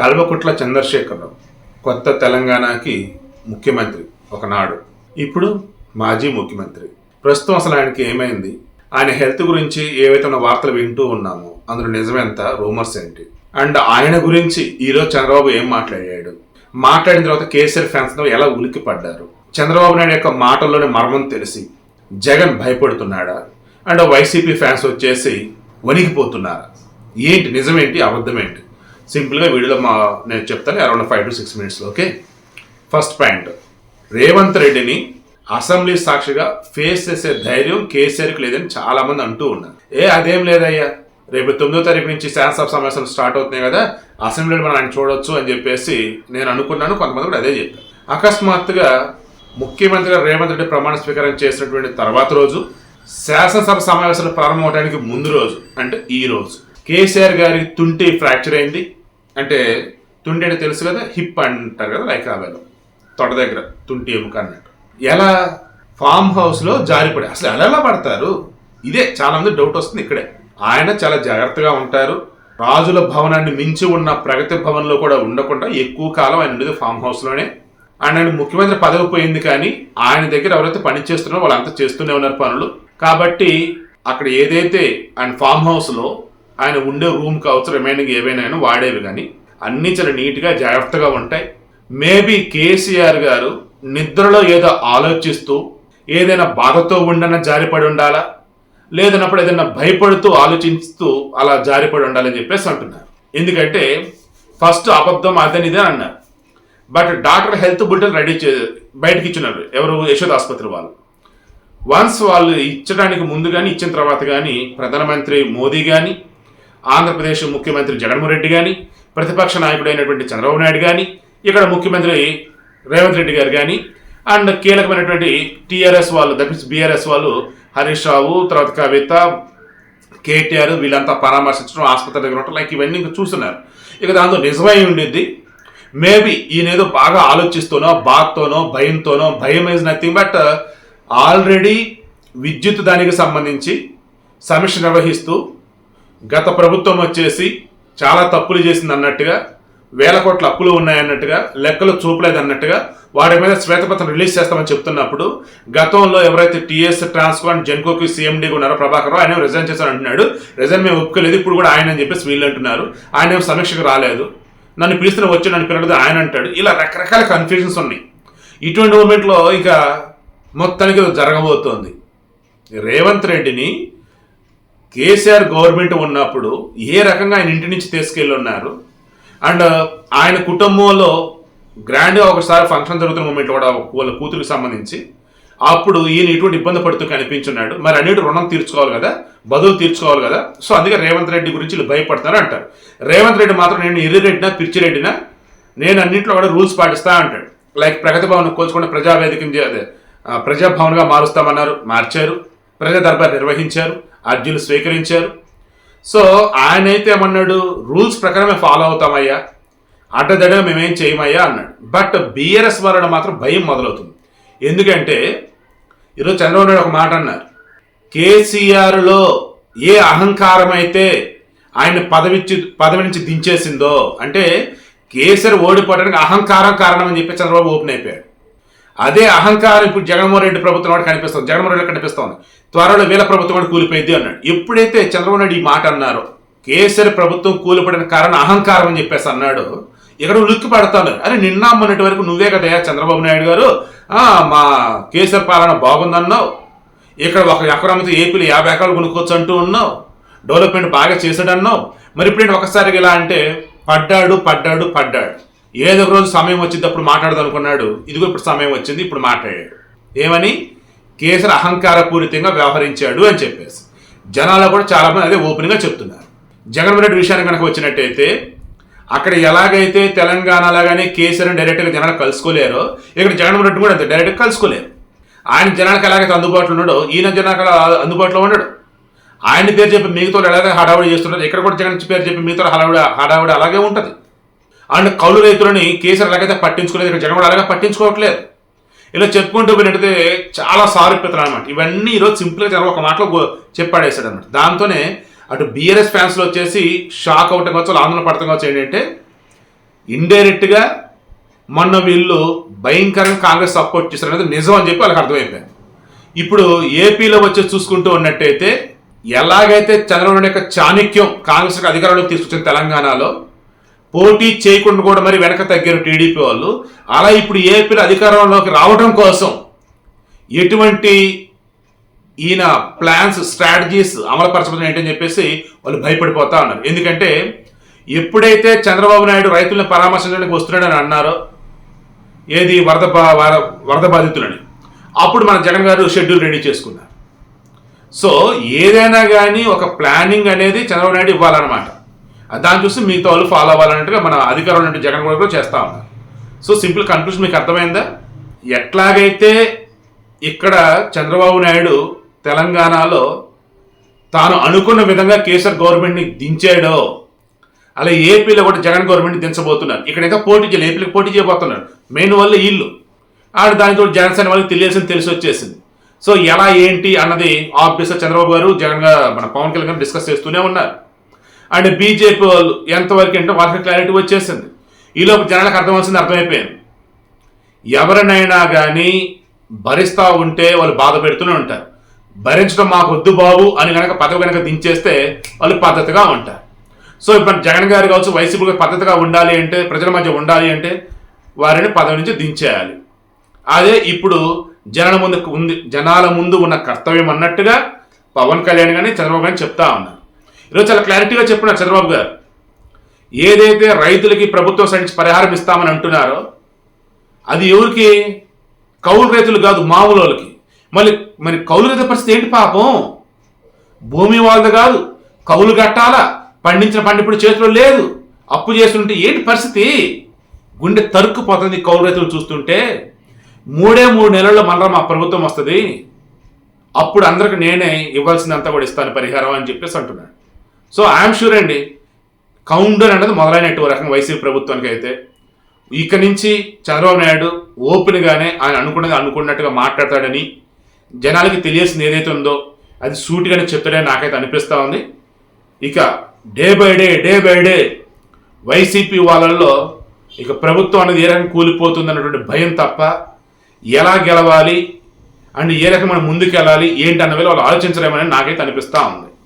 కల్వకుట్ల చంద్రశేఖరరావు కొత్త తెలంగాణకి ముఖ్యమంత్రి ఒకనాడు. ఇప్పుడు మాజీ ముఖ్యమంత్రి. ప్రస్తుతం అసలు ఆయనకి ఏమైంది? ఆయన హెల్త్ గురించి ఏవైతే ఉన్న వార్తలు వింటూ ఉన్నామో అందులో నిజమెంత రూమర్స్ ఏంటి? అండ్ ఆయన గురించి ఈరోజు చంద్రబాబు ఏం మాట్లాడాడు? మాట్లాడిన తర్వాత కేసీఆర్ ఫ్యాన్స్ ఎలా ఉలిక్కి పడ్డారు? చంద్రబాబు నాయుడు యొక్క మాటల్లోని మర్మం తెలిసి జగన్ భయపడుతున్నాడా? అండ్ వైసీపీ ఫ్యాన్స్ వచ్చేసి వణికిపోతున్నారా? ఏంటి నిజమేంటి అబద్ధమేంటి? సింపుల్గా వీడియోలో మా నేను చెప్తాను అరౌండ్ ఫైవ్ టు సిక్స్ మినిట్స్లో ఓకే ఫస్ట్ పాయింట్ రేవంత్ రెడ్డిని అసెంబ్లీ సాక్షిగా ఫేస్ చేసే ధైర్యం కేసీఆర్కి లేదని చాలామంది అంటూ ఉన్నారు. ఏ అదేం లేదయ్యా? రేపు తొమ్మిదో తారీఖు నుంచి శాసనసభ సమావేశాలు స్టార్ట్ అవుతున్నాయి కదా అసెంబ్లీలో మనం ఆయన చూడొచ్చు అని చెప్పేసి నేను అనుకున్నాను కొంతమంది కూడా అదే చెప్పారు. అకస్మాత్తుగా ముఖ్యమంత్రిగా రేవంత్ రెడ్డి ప్రమాణ స్వీకారం చేసినటువంటి తర్వాత రోజు శాసనసభ సమావేశాలు ప్రారంభమవడానికి ముందు రోజు అంటే ఈ రోజు కేసీఆర్ గారి తుంటి ఫ్రాక్చర్ అయింది. అంటే తుంటి తెలుసు కదా హిప్ అంటారు కదా లైక్ అవేలో తొడ దగ్గర తుంటి ఎముక అన్నట్టు. ఎలా ఫామ్ హౌస్లో జారిపడి అసలు ఎలా ఎలా పడతారు? ఇదే చాలామంది డౌట్ వస్తుంది ఇక్కడే. ఆయన చాలా జాగ్రత్తగా ఉంటారు. రాజుల భవనాన్ని మించి ఉన్న ప్రగతి భవన్లో కూడా ఉండకుండా ఎక్కువ కాలం ఆయన ఉండేది ఫామ్ హౌస్లోనే ఆయన ఆయన ముఖ్యమంత్రి పదవి పోయింది కానీ ఆయన దగ్గర ఎవరైతే పని చేస్తున్నారో వాళ్ళంతా చేస్తూనే ఉన్నారు పనులు. కాబట్టి అక్కడ ఏదైతే ఆయన ఫామ్ హౌస్లో ఆయన ఉండే రూమ్ కావచ్చు రిమైనింగ్ ఏవైనా వాడేవి కానీ అన్నీ చాలా నీట్గా జాగ్రత్తగా ఉంటాయి. మేబీ కేసీఆర్ గారు నిద్రలో ఏదో ఆలోచిస్తూ ఏదైనా బాధతో ఉండన జారిపడి ఉండాలా? లేదన్నప్పుడు ఏదైనా భయపడుతూ ఆలోచిస్తూ అలా జారిపడి ఉండాలని చెప్పేసి అంటున్నారు. ఎందుకంటే ఫస్ట్ అబద్ధం అదని ఇదే అన్నారు. But doctor health bulletin ready చే బయటకి ఇచ్చినారు. ఎవరు? యశోద్ ఆసుపత్రి వాళ్ళు. వన్స్ వాళ్ళు ఇచ్చడానికి ముందు కానీ ఇచ్చిన తర్వాత కానీ ప్రధానమంత్రి మోదీ కానీ ఆంధ్రప్రదేశ్ ముఖ్యమంత్రి జగన్మోహన్ రెడ్డి కానీ ప్రతిపక్ష నాయకుడైనటువంటి చంద్రబాబు నాయుడు కానీ ఇక్కడ ముఖ్యమంత్రి రేవంత్ రెడ్డి గారు కానీ అండ్ కీలకమైనటువంటి టీఆర్ఎస్ వాళ్ళు దట్ బీఆర్ఎస్ వాళ్ళు హరీష్ రావు తర్వాత కవిత కేటీఆర్ వీళ్ళంతా పరామర్శించడం ఆసుపత్రి దగ్గర ఉండటం లైక్ ఇవన్నీ ఇంకా చూస్తున్నారు. ఇక దాంతో నిజమై ఉండిద్ది. మేబీ ఈయనేదో బాగా ఆలోచిస్తూనో బాధతోనో భయంతోనో భయం ఈజ్ నథింగ్ బట్ ఆల్రెడీ విద్యుత్ దానికి సంబంధించి సమీక్ష నిర్వహిస్తూ గత ప్రభుత్వం వచ్చేసి చాలా తప్పులు చేసింది అన్నట్టుగా వేల కోట్ల అప్పులు ఉన్నాయన్నట్టుగా లెక్కలు చూపలేదు అన్నట్టుగా మీద శ్వేతపత్రం రిలీజ్ చేస్తామని చెప్తున్నప్పుడు గతంలో ఎవరైతే టీఎస్ ట్రాన్స్కాన్ జెన్కోకి సీఎండీగా ఉన్నారో ప్రభాకర్ ఆయన రిజైన్ చేశారు అంటున్నాడు. రిజైన్ మేము ఒప్పుకోలేదు ఇప్పుడు కూడా ఆయన అని చెప్పేసి వీళ్ళు అంటున్నారు. ఆయన సమీక్షకు రాలేదు. నన్ను పిలిస్తే వచ్చి నన్ను పిలవలేదు ఆయన అంటాడు. ఇలా రకరకాల కన్ఫ్యూజన్స్ ఉన్నాయి. ఇటువంటి మూమెంట్లో ఇక మొత్తానికి జరగబోతోంది. రేవంత్ రెడ్డిని కేసీఆర్ గవర్నమెంట్ ఉన్నప్పుడు ఏ రకంగా ఆయన ఇంటి నుంచి తీసుకెళ్ళి ఉన్నారు అండ్ ఆయన కుటుంబంలో గ్రాండ్గా ఒకసారి ఫంక్షన్ జరుగుతున్న మూమెంట్ కూడా వాళ్ళ కూతురికి సంబంధించి అప్పుడు ఈయన ఇటువంటి ఇబ్బంది పడుతూ కనిపించున్నాడు? మరి అన్నిటి రుణం తీర్చుకోవాలి కదా? బదులు తీర్చుకోవాలి కదా? సో అందుకే రేవంత్ రెడ్డి గురించి వీళ్ళు భయపడతారు అంటారు. రేవంత్ రెడ్డి మాత్రం నేను ఎర్రిరెడ్డినా పిచ్చిరెడ్డినా నేను అన్నింటిలో కూడా రూల్స్ పాటిస్తా అంటాడు. లైక్ ప్రగతి భవన్ కోల్చుకుంటే ప్రజావేదిక ప్రజాభవన్గా మారుస్తామన్నారు మార్చారు. ప్రజాదర్బార్ నిర్వహించారు అర్జీలు స్వీకరించారు. సో ఆయన అయితే ఏమన్నాడు రూల్స్ ప్రకారమే ఫాలో అవుతామయ్యా. అడ్డదడగా మేమేం చేయమయ్యా అన్నాడు. బట్ బీఆర్ఎస్ వలన మాత్రం భయం మొదలవుతుంది. ఎందుకంటే ఈరోజు చంద్రబాబు నాయుడు ఒక మాట అన్నారు. కేసీఆర్లో ఏ అహంకారం అయితే ఆయన పదవిచ్చి పదవి నుంచి దించేసిందో అంటే కేసీఆర్ ఓడిపోవడానికి అహంకారం కారణం అని చెప్పి చంద్రబాబు ఓపెన్ అయిపోయాడు. అదే అహంకారం ఇప్పుడు జగన్మోహన్ రెడ్డి ప్రభుత్వం కూడా కనిపిస్తుంది. జగన్మోహన్ రెడ్డి కనిపిస్తోంది. త్వరలో వీళ్ళ ప్రభుత్వం కూడా కూలిపోయింది అన్నాడు. ఎప్పుడైతే చంద్రబాబు నాయుడు ఈ మాట అన్నారో కేసీఆర్ ప్రభుత్వం కూలిపడిన కారణం అహంకారం అని చెప్పేసి అన్నాడు ఇక్కడ ఉలిక్కి పడతాను అరే నిన్న మొన్నటి వరకు నువ్వే కదా చంద్రబాబు నాయుడు గారు? మా కేసీఆర్ పాలన బాగుందన్నావు. ఇక్కడ ఒక ఎకరంతో ఏపీలో యాభై ఎకరాలు కొనుక్కోవచ్చు అంటూ ఉన్నావు. డెవలప్మెంట్ బాగా చేశాడన్నావు. మరి ఇప్పుడు ఒకసారి ఇలా అంటే పడ్డాడు పడ్డాడు పడ్డాడు. ఏదో ఒక రోజు సమయం వచ్చింది అప్పుడు మాట్లాడదాం అనుకున్నాడు ఇదిగో ఇప్పుడు సమయం వచ్చింది ఇప్పుడు మాట్లాడాడు. ఏమని? కేసీఆర్ అహంకారపూరితంగా వ్యవహరించాడు అని చెప్పేసి. జనాలు కూడా చాలా మంది అదే ఓపెన్గా చెప్తున్నారు. జగన్మోహన్ రెడ్డి విషయానికి కనుక వచ్చినట్టయితే అక్కడ ఎలాగైతే తెలంగాణలో కానీ కేసీఆర్ని డైరెక్ట్గా జనాలు కలుసుకోలేరో ఇక్కడ జగన్మోహన్ రెడ్డి కూడా అంతే డైరెక్ట్గా కలుసుకోలేరు. ఆయన జనాలకు ఎలాగైతే అందుబాటులో ఉన్నాడో ఈయన జనాలకు అందుబాటులో ఉండడు. ఆయన పేరు చెప్పి మిగతా ఎలాగైతే హడావుడి చేస్తున్నాడు ఇక్కడ కూడా జగన్ పేరు చెప్పి మిగతా హడావుడి హడావుడి అలాగే ఉంటుంది. అండ్ కౌలు రైతులని కేసీఆర్ ఎలాగైతే పట్టించుకోలేదు ఇక్కడ జగన్ అలాగే పట్టించుకోవట్లేదు. ఇలా చెప్పుకుంటూ పోయినట్టయితే చాలా సారూప్యతలు అనమాట ఇవన్నీ ఈరోజు సింపుల్గా జరగ ఒక మాటలో చెప్పాడేశాడు అనమాట దాంతోనే అటు బీఆర్ఎస్ ఫ్యాన్స్లో వచ్చేసి షాక్ అవటం కావచ్చు ఆందోళన పడటం కావచ్చు ఏంటంటే ఇండైరెక్ట్గా మొన్న వీళ్ళు భయంకరంగా కాంగ్రెస్ సపోర్ట్ చేశారు అనేది నిజం అని చెప్పి వాళ్ళకి అర్థమైపోయింది. ఇప్పుడు ఏపీలో వచ్చి చూసుకుంటూ ఉన్నట్టయితే ఎలాగైతే చంద్రబాబు నాయుడు యొక్క చాణక్యం కాంగ్రెస్ అధికారంలోకి తీసుకొచ్చిన తెలంగాణలో పోటీ చేయకుండా కూడా మరి వెనక తగ్గారు టీడీపీ వాళ్ళు. అలా ఇప్పుడు ఏపీలో అధికారంలోకి రావడం కోసం ఎటువంటి ఈయన ప్లాన్స్ స్ట్రాటజీస్ అమలుపరచబడి ఏంటని చెప్పేసి వాళ్ళు భయపడిపోతా ఉన్నారు. ఎందుకంటే ఎప్పుడైతే చంద్రబాబు నాయుడు రైతులను పరామర్శించడానికి వస్తున్నాడని అన్నారో ఏది వరద బా- వరద బాధితులని అప్పుడు మన జగన్ గారు షెడ్యూల్ రెడీ చేసుకున్నారు. సో ఏదైనా కానీ ఒక ప్లానింగ్ అనేది చంద్రబాబు నాయుడు ఇవ్వాలన్నమాట. దాన్ని చూసి మిగతా వాళ్ళు ఫాలో అవ్వాలన్నట్టుగా మన అధికారులు అంటే జగన్ గారు కూడా చేస్తా ఉన్నారు. సో సింపుల్ కన్క్లూషన్ మీకు అర్థమైందా? ఎట్లాగైతే ఇక్కడ చంద్రబాబు నాయుడు తెలంగాణలో తాను అనుకున్న విధంగా కేసీఆర్ గవర్నమెంట్ని దించాడో అలా ఏపీలో కూడా జగన్ గవర్నమెంట్ దించబోతున్నారు. ఇక్కడ ఇంకా పోటీ చేయాలి ఏపీలకు పోటీ చేయబోతున్నారు. మెయిన్ వల్ల ఇల్లు ఆడ దానితో జనసేన వాళ్ళకి తెలియాల్సింది తెలిసి వచ్చేసింది. సో ఎలా ఏంటి అన్నది ఆఫీసర్ చంద్రబాబు గారు జగన్ మన పవన్ కళ్యాణ్ డిస్కస్ చేస్తూనే ఉన్నారు. అండ్ బీజేపీ వాళ్ళు ఎంతవరకు ఏంటో వాళ్ళకి క్లారిటీ వచ్చేసింది. ఈలోపు జనాలకు అర్థమవుతుంది అర్థమైపోయింది. ఎవరినైనా కానీ భరిస్తూ ఉంటే వాళ్ళు బాధ పెడుతూనే ఉంటారు. భరించడం మాకు వద్దు బాబు అని కనుక పదవి కనుక దించేస్తే వాళ్ళు పద్ధతిగా ఉంటారు. సో ఇప్పుడు జగన్ గారు కావచ్చు వైసీపీ పద్ధతిగా ఉండాలి అంటే ప్రజల మధ్య ఉండాలి అంటే వారిని పదవి నుంచి దించేయాలి. అదే ఇప్పుడు జనాల ముందు ఉంది జనాల ముందు ఉన్న కర్తవ్యం అన్నట్టుగా పవన్ కళ్యాణ్ కానీ చంద్రబాబు కానీ చెప్తా ఉన్నారు. ఈరోజు చాలా క్లారిటీగా చెప్పినారు చంద్రబాబు గారు. ఏదైతే రైతులకి ప్రభుత్వం సైన్స్ పరిహారం ఇస్తామని అంటున్నారో అది ఎవరికి? కౌలు రైతులు కాదు మామూలు వాళ్ళకి. మళ్ళీ మరి కౌలు రైతుల పరిస్థితి ఏంటి పాపం? భూమి వాళ్ళది కాదు కౌలు కట్టాలా? పండించిన పంట ఇప్పుడు చేతిలో లేదు. అప్పు చేస్తుంటే ఏంటి పరిస్థితి? గుండె తరుక్కుపోతుంది కౌలు రైతులు చూస్తుంటే. మూడే మూడు నెలల్లో మళ్ళీ మా ప్రభుత్వం వస్తుంది. అప్పుడు అందరికి నేనే ఇవ్వాల్సిందంతా కూడా ఇస్తాను పరిహారం అని చెప్పేసి అంటున్నాడు. సో ఐఎమ్ షూర్ అండి కౌంటర్ అనేది మొదలైనట్టు రకం రకంగా వైసీపీ ప్రభుత్వానికి అయితే. ఇక నుంచి చంద్రబాబు నాయుడు ఓపెన్గానే ఆయన అనుకున్నది అనుకున్నట్టుగా మాట్లాడతాడని జనాలకి తెలియాల్సింది ఏదైతే ఉందో అది సూటిగానే చెప్తాడని నాకైతే అనిపిస్తూ ఉంది. ఇక day by day day by day YCP వాళ్ళల్లో ఇక ప్రభుత్వం అనేది ఏ రకంగా కూలిపోతుంది అన్నటువంటి భయం తప్ప ఎలా గెలవాలి అండ్ ఏ రకమైన ముందుకు వెళ్ళాలి ఏంటి అన్న వాళ్ళు ఆలోచించలేమని నాకైతే అనిపిస్తూ ఉంది.